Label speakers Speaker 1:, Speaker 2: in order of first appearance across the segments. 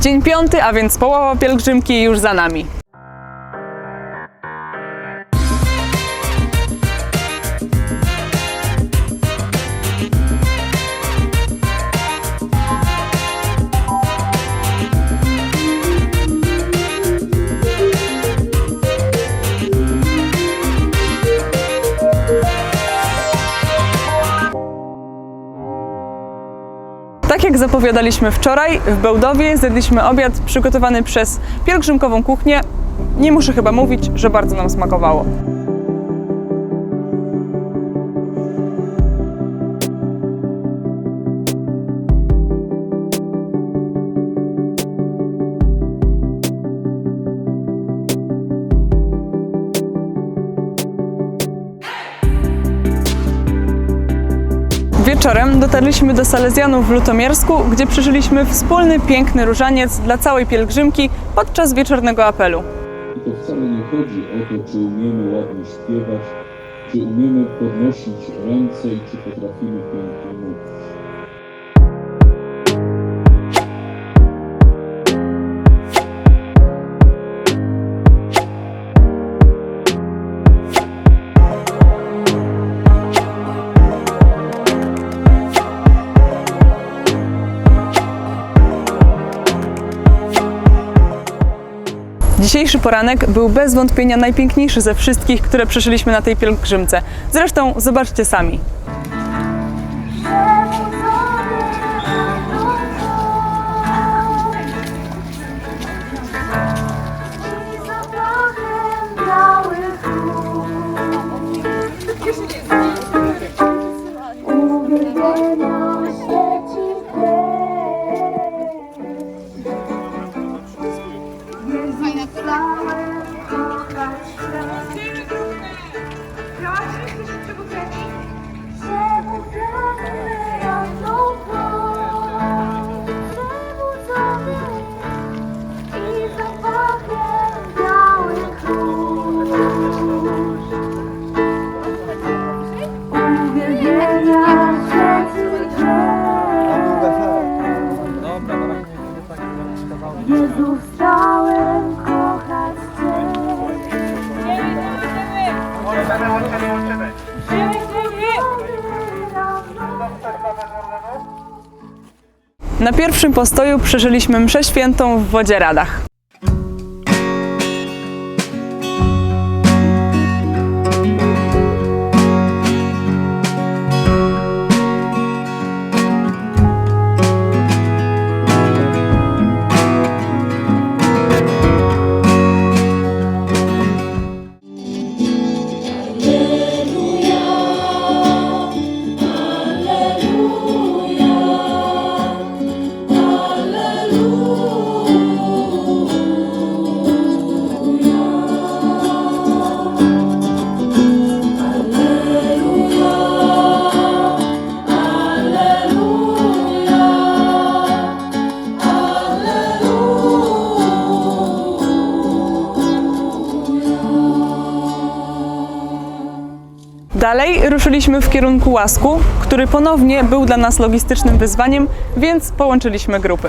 Speaker 1: Dzień piąty, a więc połowa pielgrzymki już za nami. Jak zapowiadaliśmy wczoraj, w Bełdowie zjedliśmy obiad przygotowany przez pielgrzymkową kuchnię. Nie muszę chyba mówić, że bardzo nam smakowało. Wieczorem dotarliśmy do Salezjanów w Lutomiersku, gdzie przeżyliśmy wspólny, piękny różaniec dla całej pielgrzymki podczas wieczornego apelu.
Speaker 2: I to wcale nie chodzi o to, czy umiemy ładnie śpiewać, czy umiemy podnosić ręce i czy potrafimy pięknie mówić.
Speaker 1: Dzisiejszy poranek był bez wątpienia najpiękniejszy ze wszystkich, które przeżyliśmy na tej pielgrzymce. Zresztą zobaczcie sami. Na pierwszym postoju przeżyliśmy mszę świętą w Wodzie Radach. Dalej ruszyliśmy w kierunku Łasku, który ponownie był dla nas logistycznym wyzwaniem, więc połączyliśmy grupy.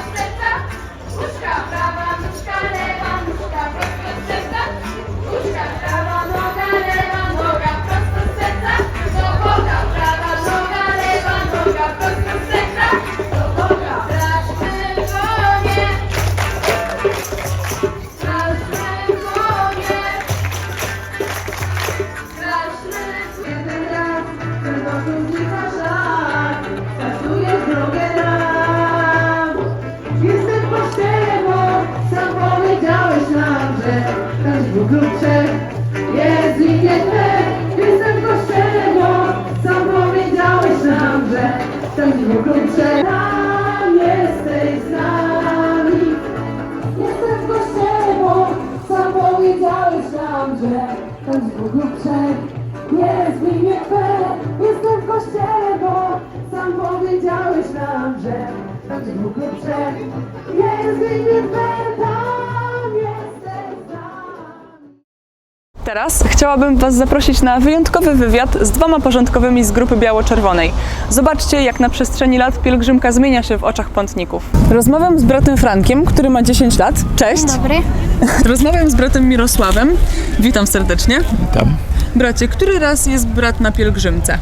Speaker 3: wrócę. Jest imię Twe, jestem kościego, sam powiedziałeś nam, że ten dziwo klucze. Tam jesteś z nami, jestem kościego, sam powiedziałeś nam, że
Speaker 4: ten dziwo klucze. Jest w imię Twe, jestem kościego, sam powiedziałeś nam, że ten dziwo klucze. Jest w imię tam
Speaker 1: Teraz chciałabym Was zaprosić na wyjątkowy wywiad z dwoma porządkowymi z grupy biało-czerwonej. Zobaczcie, jak na przestrzeni lat pielgrzymka zmienia się w oczach pątników. Rozmawiam z bratem Frankiem, który ma 10 lat. Cześć.
Speaker 5: Dobry.
Speaker 1: Rozmawiam z bratem Mirosławem. Witam serdecznie.
Speaker 6: Tam.
Speaker 1: Bracie, który raz jest brat na pielgrzymce?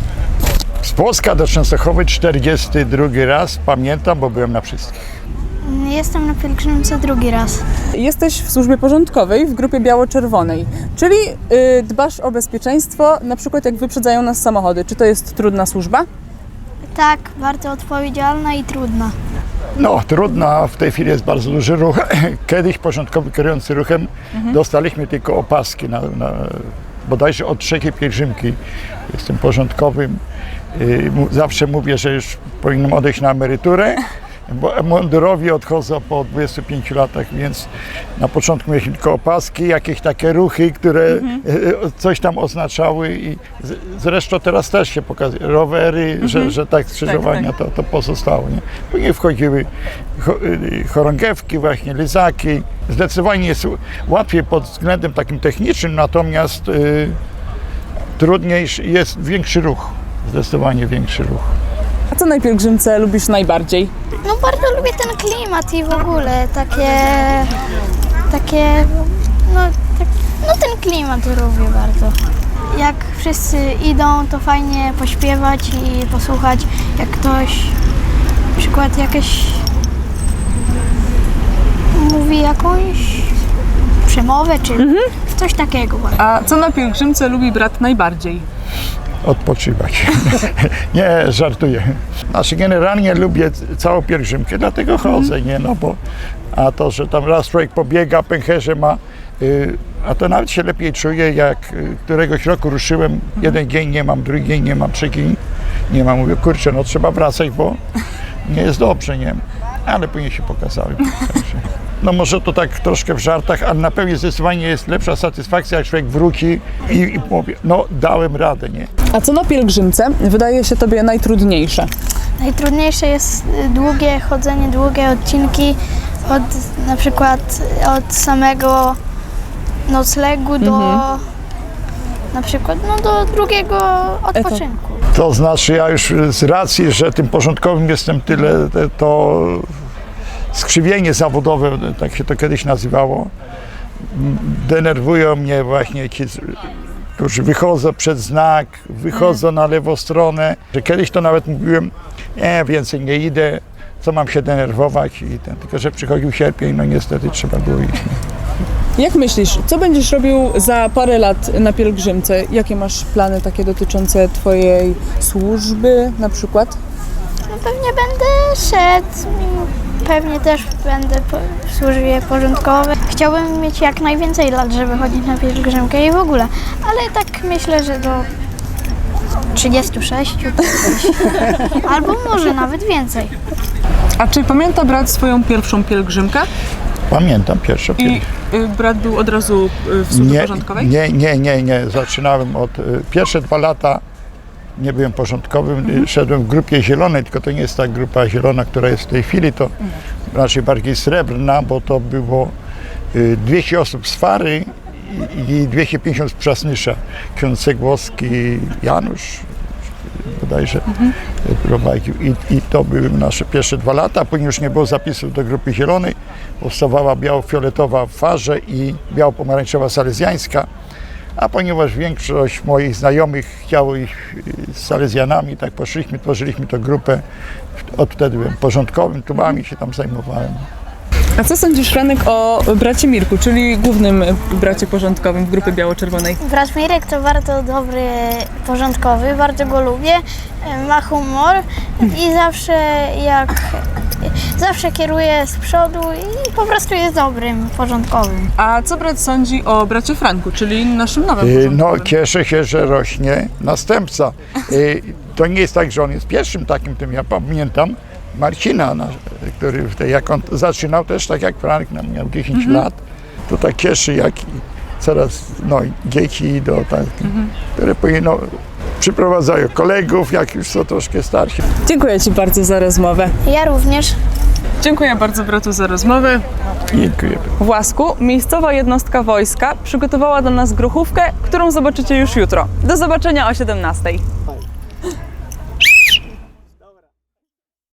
Speaker 6: Z Polska do Częstochowy 42 raz, pamiętam, bo byłem na wszystkich.
Speaker 5: Jestem na pielgrzymce drugi raz.
Speaker 1: Jesteś w służbie porządkowej w grupie biało-czerwonej, czyli y, dbasz o bezpieczeństwo, na przykład jak wyprzedzają nas samochody. Czy to jest trudna służba?
Speaker 5: Tak, bardzo odpowiedzialna i trudna.
Speaker 6: No, trudno, w tej chwili jest bardzo duży ruch. Kiedyś porządkowy kierujący ruchem dostaliśmy tylko opaski, na, na, bodajże od trzeciej pielgrzymki. Jestem porządkowym. Y, Zawsze mówię, że już powinienem odejść na emeryturę, bo mundurowi odchodzą po 25 latach, więc na początku mieliśmy tylko opaski, jakieś takie ruchy, które y, coś tam oznaczały i zresztą teraz też się pokazuje, rowery, że, że tak skrzyżowania to, to pozostało. Nie? Później wchodziły cho- y, chorągiewki, właśnie lizaki. Zdecydowanie jest łatwiej pod względem takim technicznym, natomiast y, trudniejszy jest większy ruch. Zdecydowanie większy ruch.
Speaker 1: A co na pielgrzymce lubisz najbardziej?
Speaker 5: No bardzo lubię ten klimat i w ogóle takie, takie, no, tak, no ten klimat lubię bardzo. Jak wszyscy idą, to fajnie pośpiewać i posłuchać, jak ktoś na przykład jakieś mówi jakąś przemowę czy coś takiego.
Speaker 1: A co na pielgrzymce lubi brat najbardziej?
Speaker 6: Odpoczywać. nie, żartuję. Znaczy generalnie lubię całą pielgrzymkę, dlatego chodzę, nie, no bo a to, że tam raz człowiek pobiega, pęcherze ma, y, a to nawet się lepiej czuję, jak y, któregoś roku ruszyłem, jeden dzień nie mam, drugi dzień nie mam, trzeci dzień nie mam. Mówię, kurczę, no trzeba wracać, bo nie jest dobrze, nie? Ale później się pokazałem. Także, No może to tak troszkę w żartach, ale na pewno zdecydowanie jest lepsza satysfakcja, jak człowiek wróci i, i mówi, no dałem radę, nie?
Speaker 1: A co na pielgrzymce wydaje się Tobie najtrudniejsze?
Speaker 5: Najtrudniejsze jest y, długie chodzenie, długie odcinki od na przykład od samego noclegu do na przykład no, do drugiego odpoczynku.
Speaker 6: To znaczy ja już z racji, że tym porządkowym jestem tyle, to skrzywienie zawodowe, tak się to kiedyś nazywało, denerwują mnie właśnie ci, którzy wychodzą przed znak, wychodzą na lewą stronę, że kiedyś to nawet mówiłem, nie, więcej nie idę, co mam się denerwować i ten, tylko że przychodził sierpień, no niestety trzeba było iść.
Speaker 1: Jak myślisz, co będziesz robił za parę lat na pielgrzymce? Jakie masz plany takie dotyczące Twojej służby na przykład?
Speaker 5: No pewnie będę szedł, pewnie też będę w służbie porządkowej. Chciałbym mieć jak najwięcej lat, żeby chodzić na pielgrzymkę i w ogóle, ale tak myślę, że do 36 to gdzieś. albo może nawet więcej.
Speaker 1: A czy pamięta brat swoją pierwszą pielgrzymkę?
Speaker 6: Pamiętam pierwsze
Speaker 1: I y, brat był od razu y, w służbie
Speaker 6: nie,
Speaker 1: porządkowej?
Speaker 6: Nie, nie, nie, nie. Zaczynałem od y, pierwsze dwa lata nie byłem porządkowym, y, szedłem w grupie zielonej, tylko to nie jest ta grupa zielona, która jest w tej chwili, to raczej bardziej srebrna, bo to było y, 200 osób z Fary i, i 250 z Przasnysza. Ksiądz Cegłowski, Janusz bodajże y, prowadził. I, I to były nasze pierwsze dwa lata, później już nie było zapisów do grupy zielonej, powstawała biało-fioletowa w Farze i biało-pomarańczowa salezjańska. A ponieważ większość moich znajomych chciało iść y, z salezjanami, tak poszliśmy, tworzyliśmy tę grupę. Od wtedy byłem porządkowym, tubami się tam zajmowałem.
Speaker 1: A co sądzisz, Franek, o bracie Mirku, czyli głównym bracie porządkowym w grupie biało-czerwonej?
Speaker 5: Brat Mirek to bardzo dobry, porządkowy, bardzo go lubię, ma humor i zawsze jak zawsze kieruje z przodu i po prostu jest dobrym, porządkowym.
Speaker 1: A co brat sądzi o bracie Franku, czyli naszym nowym
Speaker 6: Y, No,
Speaker 1: porządkowym?
Speaker 6: cieszę się, że rośnie następca. Y, To nie jest tak, że on jest pierwszym takim, tym ja pamiętam Marcina, na- który w tej, jak on zaczynał też tak jak Franek, no, miał 10 lat, to tak cieszy, jak coraz no, dzieci do tak, które później no, przyprowadzają kolegów, jak już są troszkę starsi.
Speaker 1: Dziękuję Ci bardzo za rozmowę.
Speaker 5: Ja również.
Speaker 1: Dziękuję bardzo bratu za rozmowę.
Speaker 6: Dziękuję.
Speaker 1: W Łasku miejscowa jednostka wojska przygotowała dla nas grochówkę, którą zobaczycie już jutro. Do zobaczenia o 17.